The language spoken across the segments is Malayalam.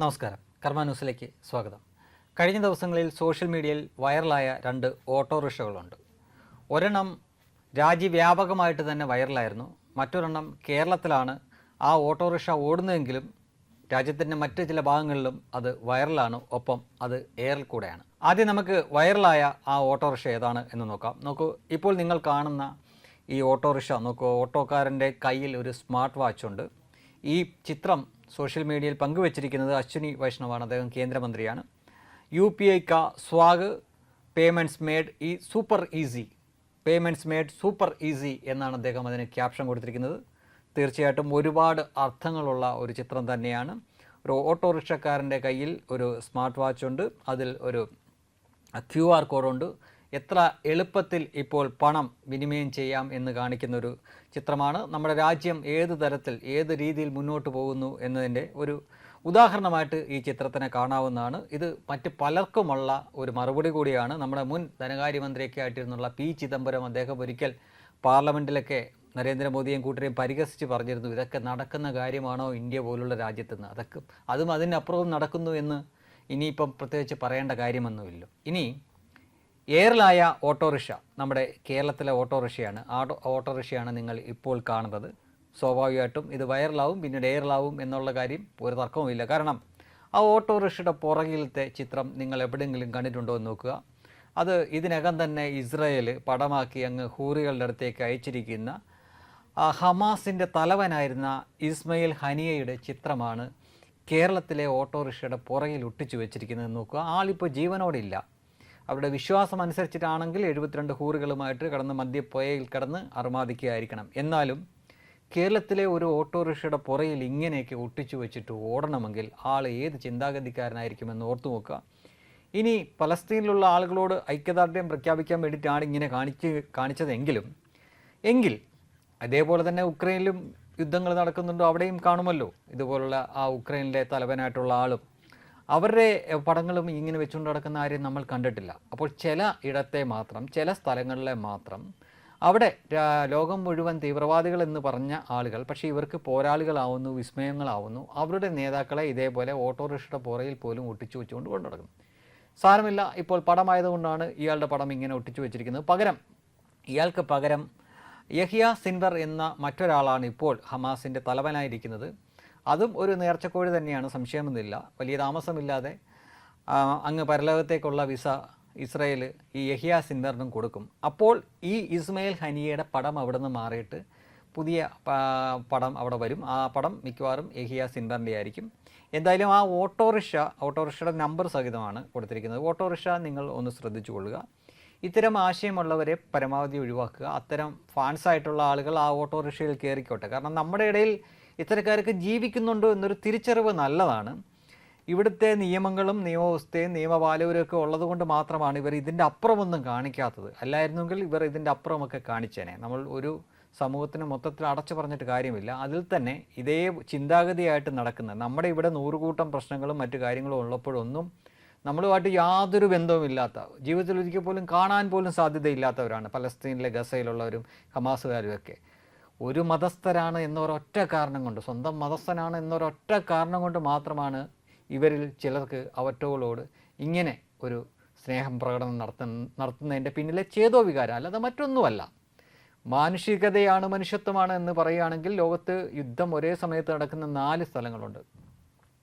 നമസ്കാരം. കർമ്മ ന്യൂസിലേക്ക് സ്വാഗതം. കഴിഞ്ഞ ദിവസങ്ങളിൽ സോഷ്യൽ മീഡിയയിൽ വൈറലായ രണ്ട് ഓട്ടോറിക്ഷകളുണ്ട്. ഒരെണ്ണം രാജ്യവ്യാപകമായിട്ട് തന്നെ വൈറലായിരുന്നു. മറ്റൊരെണ്ണം കേരളത്തിലാണ് ആ ഓട്ടോറിക്ഷ ഓടുന്നതെങ്കിലും രാജ്യത്തിന്റെ മറ്റ് ചില ഭാഗങ്ങളിലും അത് വൈറലാണ്. ഒപ്പം അത് എയറിൽ കൂടെയാണ്. ആദ്യം നമുക്ക് വൈറലായ ആ ഓട്ടോറിക്ഷ ഏതാണ് എന്ന് നോക്കാം. നോക്കൂ ഇപ്പോൾ നിങ്ങൾ കാണുന്ന ഈ ഓട്ടോറിക്ഷ നോക്കൂ ഓട്ടോക്കാരന്റെ കയ്യിൽ ഒരു സ്മാർട്ട് വാച്ച് ഉണ്ട് ഈ ചിത്രം സോഷ്യൽ മീഡിയയിൽ പങ്കുവച്ചിരിക്കുന്നത് അശ്വിനി വൈഷ്ണവാണ്. അദ്ദേഹം കേന്ദ്രമന്ത്രിയാണ്. യു പി ഐ കാ സ്വാഗ് പേയ്മെന്റ്സ് മേഡ് ഈ super easy payments made super easy എന്നാണ് അദ്ദേഹം അതിന് ക്യാപ്ഷൻ കൊടുത്തിരിക്കുന്നത്. തീർച്ചയായിട്ടും ഒരുപാട് അർത്ഥങ്ങളുള്ള ഒരു ചിത്രം തന്നെയാണ്. ഒരു ഓട്ടോറിക്ഷക്കാരന്റെ കയ്യിൽ ഒരു സ്മാർട്ട് വാച്ച് ഉണ്ട്. അതിൽ ഒരു ക്യു ആർ കോഡുണ്ട് എത്ര എളുപ്പത്തിൽ ഇപ്പോൾ പണം വിനിമയം ചെയ്യാം എന്ന് കാണിക്കുന്നൊരു ചിത്രമാണ്. നമ്മുടെ രാജ്യം ഏത് തരത്തിൽ ഏത് രീതിയിൽ മുന്നോട്ട് പോകുന്നു എന്നതിന്റെ ഒരു ഉദാഹരണമായിട്ട് ഈ ചിത്രത്തിനെ കാണാവുന്നതാണ്. ഇത് മറ്റ് പലർക്കുമുള്ള ഒരു മറുപടി കൂടിയാണ്. നമ്മുടെ മുൻ ധനകാര്യമന്ത്രിയൊക്കെ ആയിട്ടിരുന്നുള്ള പി ചിദംബരം അദ്ദേഹം ഒരിക്കൽ പാർലമെന്റിലൊക്കെ നരേന്ദ്രമോദിയും കൂട്ടരെയും പരിഹസിച്ച് പറഞ്ഞിരുന്നു ഇതൊക്കെ നടക്കുന്ന കാര്യമാണോ ഇന്ത്യ പോലുള്ള രാജ്യത്തുനിന്ന് അതൊക്കെ അതും അതിനപ്പുറവും നടക്കുന്നു എന്ന് ഇനിയിപ്പം പ്രത്യേകിച്ച് പറയേണ്ട കാര്യമൊന്നുമില്ല. ഇനി എയറിലായ ഓട്ടോറിക്ഷ നമ്മുടെ കേരളത്തിലെ ഓട്ടോറിക്ഷയാണ്. ആ ഓട്ടോറിക്ഷയാണ് നിങ്ങൾ ഇപ്പോൾ കാണുന്നത്. സ്വാഭാവികമായിട്ടും ഇത് വൈറലാവും പിന്നീട് എയറിലാവും എന്നുള്ള കാര്യം ഒരു തർക്കവുമില്ല. കാരണം ആ ഓട്ടോറിക്ഷയുടെ പുറകിലത്തെ ചിത്രം നിങ്ങൾ എവിടെയെങ്കിലും കണ്ടിട്ടുണ്ടോ എന്ന് നോക്കുക. അത് ഇതിനകം തന്നെ ഇസ്രയേൽ പടമാക്കി അങ്ങ് ഹൂറികളുടെ അടുത്തേക്ക് അയച്ചിരിക്കുന്ന ഹമാസിന്റെ തലവനായിരുന്ന ഇസ്മയിൽ ഹനിയയുടെ ചിത്രമാണ് കേരളത്തിലെ ഓട്ടോറിക്ഷയുടെ പുറകിൽ ഒട്ടിച്ചു വെച്ചിരിക്കുന്നത് നോക്കുക. ആളിപ്പോൾ ജീവനോടില്ല അവരുടെ വിശ്വാസം അനുസരിച്ചിട്ടാണെങ്കിൽ എഴുപത്തിരണ്ട് ഹൂറുകളുമായിട്ട് കടന്ന് മദ്യപ്പുഴയിൽ കടന്ന് അറുമാദിക്കുകയായിരിക്കണം. എന്നാലും കേരളത്തിലെ ഒരു ഓട്ടോറിക്ഷയുടെ പുറയിൽ ഇങ്ങനെയൊക്കെ ഒട്ടിച്ചു വെച്ചിട്ട് ഓടണമെങ്കിൽ ആൾ ഏത് ചിന്താഗതിക്കാരനായിരിക്കുമെന്ന് ഓർത്തു നോക്കുക. ഇനി പലസ്തീനിലുള്ള ആളുകളോട് ഐക്യദാർഢ്യം പ്രഖ്യാപിക്കാൻ വേണ്ടിയിട്ടാണ് ഇങ്ങനെ കാണിച്ച് കാണിച്ചതെങ്കിലും എങ്കിൽ അതേപോലെ തന്നെ ഉക്രൈനിലും യുദ്ധങ്ങൾ നടക്കുന്നുണ്ടോ അവിടെയും കാണുമല്ലോ. ഇതുപോലുള്ള ആ ഉക്രൈനിലെ തലവനായിട്ടുള്ള ആളും അവരുടെ പടങ്ങളും ഇങ്ങനെ വെച്ചുകൊണ്ട് നടക്കുന്ന ആരെയും നമ്മൾ കണ്ടിട്ടില്ല. അപ്പോൾ ചില ഇടത്തെ മാത്രം ചില സ്ഥലങ്ങളിലെ മാത്രം അവിടെ ലോകം മുഴുവൻ തീവ്രവാദികൾ എന്ന് പറഞ്ഞ ആളുകൾ പക്ഷേ ഇവർക്ക് പോരാളികളാവുന്നു വിസ്മയങ്ങളാവുന്നു അവരുടെ നേതാക്കളെ ഇതേപോലെ ഓട്ടോറിക്ഷയുടെ പുറയിൽ പോലും ഒട്ടിച്ചു വെച്ചുകൊണ്ട് കൊണ്ടു നടക്കുന്നു. സാരമില്ല ഇപ്പോൾ പടമായതുകൊണ്ടാണ് ഇയാളുടെ പടം ഇങ്ങനെ ഒട്ടിച്ചു വെച്ചിരിക്കുന്നത്. പകരം ഇയാൾക്ക് പകരം യഹിയ സിൻവർ എന്ന മറ്റൊരാളാണ് ഇപ്പോൾ ഹമാസിന്റെ തലവനായിരിക്കുന്നത്. അതും ഒരു നേർച്ചക്കോഴി തന്നെയാണ് സംശയമൊന്നുമില്ല. വലിയ താമസമില്ലാതെ അങ്ങ് പരലോകത്തേക്കുള്ള വിസ ഇസ്രയേൽ ഈ യഹിയ സിന്ദറിനും കൊടുക്കും. അപ്പോൾ ഈ ഇസ്മയിൽ ഹനിയയുടെ പടം അവിടെ നിന്ന് മാറിയിട്ട് പുതിയ പടം അവിടെ വരും. ആ പടം മിക്കവാറും യഹിയ സിന്ദറിന്റെ ആയിരിക്കും. എന്തായാലും ആ ഓട്ടോറിക്ഷ ഓട്ടോറിക്ഷയുടെ നമ്പർ സഹിതമാണ് കൊടുത്തിരിക്കുന്നത്. ഓട്ടോറിക്ഷ നിങ്ങൾ ഒന്ന് ശ്രദ്ധിച്ചു കൊള്ളുക. ഇത്തരം ആശയമുള്ളവരെ പരമാവധി ഒഴിവാക്കുക. അത്തരം ഫാൻസ് ആയിട്ടുള്ള ആളുകൾ ആ ഓട്ടോറിക്ഷയിൽ കയറിക്കോട്ടെ. കാരണം നമ്മുടെ ഇടയിൽ ഇത്തരക്കാർക്ക് ജീവിക്കുന്നുണ്ടോ എന്നൊരു തിരിച്ചറിവ് നല്ലതാണ്. ഇവിടുത്തെ നിയമങ്ങളും നിയമവ്യവസ്ഥയും നിയമപാലകരും ഒക്കെ ഉള്ളതുകൊണ്ട് മാത്രമാണ് ഇവർ ഇതിന്റെ അപ്പുറമൊന്നും കാണിക്കാത്തത്. അല്ലായിരുന്നെങ്കിൽ ഇവർ ഇതിന്റെ അപ്പുറമൊക്കെ കാണിച്ചേനെ. നമ്മൾ ഒരു സമൂഹത്തിന് മൊത്തത്തിൽ അടച്ചു പറഞ്ഞിട്ട് കാര്യമില്ല. അതിൽ തന്നെ ഇതേ ചിന്താഗതിയായിട്ട് നടക്കുന്ന നമ്മുടെ ഇവിടെ നൂറുകൂട്ടം പ്രശ്നങ്ങളും മറ്റു കാര്യങ്ങളും ഉള്ളപ്പോഴൊന്നും നമ്മളുമായിട്ട് യാതൊരു ബന്ധവുമില്ലാത്ത ജീവിതത്തിൽ ഒരിക്കൽ പോലും കാണാൻ പോലും സാധ്യതയില്ലാത്തവരാണ് പലസ്തീനിലെ ഗസയിലുള്ളവരും ഹമാസുകാരും ഒക്കെ ഒരു മതസ്ഥരാണ് എന്നൊരൊറ്റ കാരണം കൊണ്ട് സ്വന്തം മതസ്ഥനാണ് എന്നൊരൊറ്റ കാരണം കൊണ്ട് മാത്രമാണ് ഇവരിൽ ചിലർക്ക് അവറ്റകളോട് ഇങ്ങനെ ഒരു സ്നേഹം പ്രകടനം നടത്ത നടത്തുന്നതിന്റെ പിന്നിലെ ചേതോ വികാരം അല്ലാതെ മറ്റൊന്നുമല്ല. മാനുഷികതയാണ് മനുഷ്യത്വമാണ് എന്ന് പറയുകയാണെങ്കിൽ ലോകത്ത് യുദ്ധം ഒരേ സമയത്ത് നടക്കുന്ന നാല് സ്ഥലങ്ങളുണ്ട്.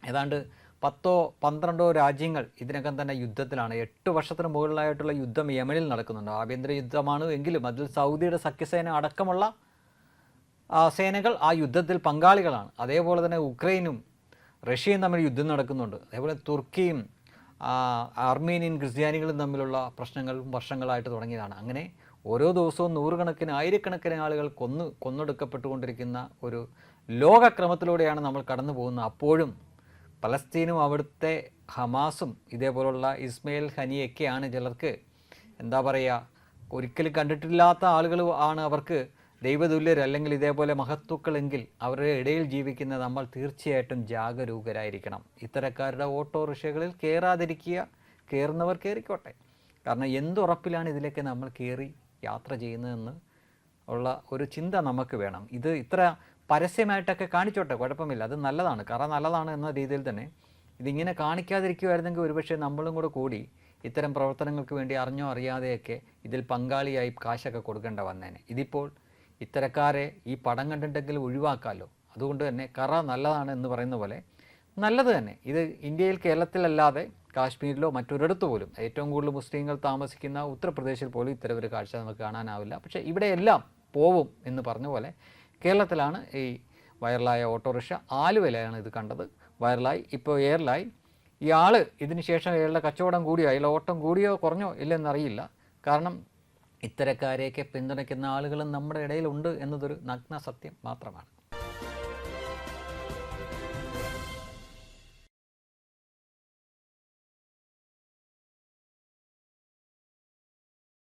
ഏതാണ്ട് പത്തോ പന്ത്രണ്ടോ രാജ്യങ്ങൾ ഇതിനകം തന്നെ യുദ്ധത്തിലാണ്. എട്ട് വർഷത്തിന് മുകളിലായിട്ടുള്ള യുദ്ധം യമനിൽ നടക്കുന്നുണ്ട്. ആഭ്യന്തര യുദ്ധമാണ് എങ്കിലും അതിൽ സൗദിയുടെ സഖ്യസേന അടക്കമുള്ള സേനകൾ ആ യുദ്ധത്തിൽ പങ്കാളികളാണ്. അതേപോലെ തന്നെ ഉക്രൈനും റഷ്യയും തമ്മിൽ യുദ്ധം നടക്കുന്നുണ്ട്. അതേപോലെ തുർക്കിയും അർമേനിയൻ ക്രിസ്ത്യാനികളും തമ്മിലുള്ള പ്രശ്നങ്ങൾ വർഷങ്ങളായിട്ട് തുടങ്ങിയതാണ്. അങ്ങനെ ഓരോ ദിവസവും നൂറുകണക്കിന് ആയിരക്കണക്കിന് ആളുകൾ കൊന്നു കൊന്നൊടുക്കപ്പെട്ടുകൊണ്ടിരിക്കുന്ന ഒരു ലോകക്രമത്തിലൂടെയാണ് നമ്മൾ കടന്നു പോകുന്നത്. അപ്പോഴും പലസ്തീനും അവിടുത്തെ ഹമാസും ഇതേപോലുള്ള ഇസ്മയിൽ ഹനിയൊക്കെയാണ് ചിലർക്ക് എന്താ പറയുക ഒരിക്കലും കണ്ടിട്ടില്ലാത്ത ആളുകൾ ആണ് അവർക്ക് ദൈവതുല്യർ അല്ലെങ്കിൽ ഇതേപോലെ മഹത്തുക്കളെങ്കിൽ അവരുടെ ഇടയിൽ ജീവിക്കുന്ന നമ്മൾ തീർച്ചയായിട്ടും ജാഗരൂകരായിരിക്കണം. ഇത്തരക്കാരുടെ ഓട്ടോറിക്ഷകളിൽ കയറാതിരിക്കുക കയറുന്നവർ കയറിക്കോട്ടെ. കാരണം എന്തുറപ്പിലാണ് ഇതിലേക്ക് നമ്മൾ കയറി യാത്ര ചെയ്യുന്നതെന്ന് ഉള്ള ഒരു ചിന്ത നമുക്ക് വേണം. ഇത് ഇത്ര പരസ്യമായിട്ടൊക്കെ കാണിച്ചോട്ടെ കുഴപ്പമില്ല. അത് നല്ലതാണ്. കറ നല്ലതാണ് എന്ന രീതിയിൽ തന്നെ ഇതിങ്ങനെ കാണിക്കാതിരിക്കുമായിരുന്നെങ്കിൽ ഒരുപക്ഷെ നമ്മളും കൂടെ കൂടി ഇത്തരം പ്രവർത്തനങ്ങൾക്ക് വേണ്ടി അറിഞ്ഞോ അറിയാതെയൊക്കെ ഇതിൽ പങ്കാളിയായി കാശൊക്കെ കൊടുക്കേണ്ട വന്നേനെ. ഇതിപ്പോൾ ഇത്തരക്കാരെ ഈ പടം കണ്ടിട്ടെങ്കിലും ഒഴിവാക്കാമല്ലോ അതുകൊണ്ട് തന്നെ കറ നല്ലതാണ് എന്ന് പറയുന്ന പോലെ നല്ലത് തന്നെ. ഇത് ഇന്ത്യയിൽ കേരളത്തിലല്ലാതെ കാശ്മീരിലോ മറ്റൊരിടത്ത് പോലും ഏറ്റവും കൂടുതൽ മുസ്ലിങ്ങൾ താമസിക്കുന്ന ഉത്തർപ്രദേശിൽ പോലും ഇത്തരം ഒരു കാഴ്ച നമുക്ക് കാണാനാവില്ല. പക്ഷേ ഇവിടെയെല്ലാം പോവും എന്ന് പറഞ്ഞ പോലെ കേരളത്തിലാണ് ഈ വൈറലായ ഓട്ടോറിക്ഷ ആലുവയിലാണ് ഇത് കണ്ടത്. വൈറലായി ഇപ്പോൾ എയറിലായി. ഇയാൾ ഇതിന് ശേഷം അയാളുടെ കച്ചവടം കൂടിയോ അയാളുടെ ഓട്ടം കൂടിയോ കുറഞ്ഞോ ഇല്ലെന്നറിയില്ല. കാരണം ഇത്തരക്കാരെയൊക്കെ പിന്തുണയ്ക്കുന്ന ആളുകളും നമ്മുടെ ഇടയിലുണ്ട് എന്നതൊരു നഗ്ന സത്യം മാത്രമാണ്.